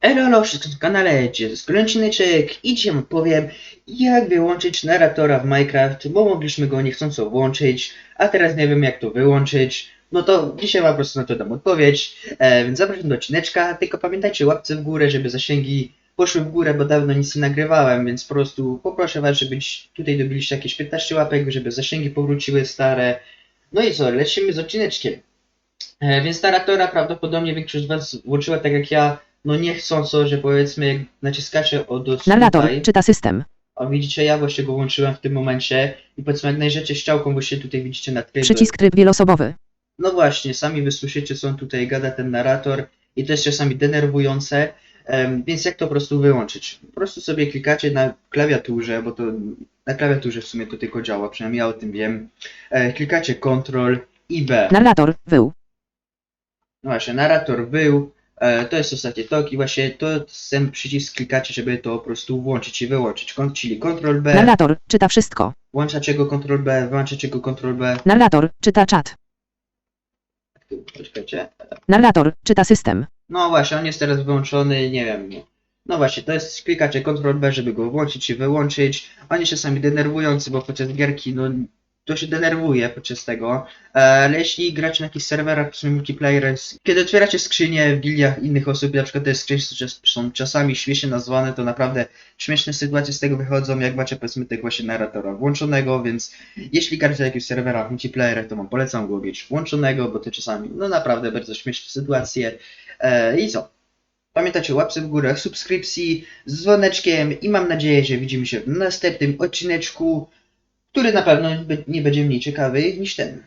Elo, wszystko w kanale, Skręcineczek i dzisiaj powiem jak wyłączyć narratora w Minecraft, bo mogliśmy go niechcąco włączyć, a teraz nie wiem jak to wyłączyć. No to dzisiaj wam po prostu na to dam odpowiedź, e, więc zapraszam do odcineczka, tylko pamiętajcie łapce w górę, żeby zasięgi poszły w górę, bo dawno nic nie nagrywałem, więc po prostu poproszę was, żeby tutaj dobiliście jakieś 15 łapek, żeby zasięgi powróciły stare. No i co, lecimy z odcineczkiem. E, więc narratora prawdopodobnie większość z was włączyła tak jak ja, no niechcąco, że powiedzmy jak naciskacie od Narrator tutaj, czyta system. a widzicie ja właśnie go włączyłem w tym momencie i powiedzmy jak najrzycie ściałką właśnie tutaj widzicie na tryb. Przycisk tryb wielosobowy. No właśnie, sami wysłyszycie co on tutaj gada ten narrator i to jest czasami denerwujące, em, więc jak to po prostu wyłączyć? Po prostu sobie klikacie na klawiaturze, bo to na klawiaturze w sumie to tylko działa, przynajmniej ja o tym wiem. E, klikacie Ctrl i B. Narrator wył. No właśnie, narrator był, to jest ostatni tok i właśnie to ten przycisk klikacie, żeby to po prostu włączyć i wyłączyć. Kon- Czyli Ctrl B, Narrator czyta wszystko. włączacie go Ctrl B, wyłączacie go Ctrl B. Narrator czyta czat. Poczekajcie. Narrator czyta system. No właśnie, on jest teraz wyłączony, nie wiem. No, no właśnie, to jest klikacie Ctrl B, żeby go włączyć i wyłączyć. On jest czasami denerwujący, bo podczas gierki, no to się denerwuje podczas tego. E, Ale jeśli gracie na jakichś serwerach, w sumie multiplayer, kiedy otwieracie skrzynie w giliach innych osób, na przykład te skrzynie są czas- są czasami śmiesznie nazwane, to naprawdę śmieszne sytuacje z tego wychodzą, jak macie powiedzmy tego właśnie narratora włączonego, więc jeśli gracie na jakichś serwerach multiplayer, to wam polecam go mieć włączonego, bo to czasami, no naprawdę bardzo śmieszne sytuacje. E, I co? Pamiętajcie o łapce w górę, subskrypcji, z dzwoneczkiem i mam nadzieję, że widzimy się w następnym odcineczku, który na pewno nie będzie mniej ciekawy niż ten.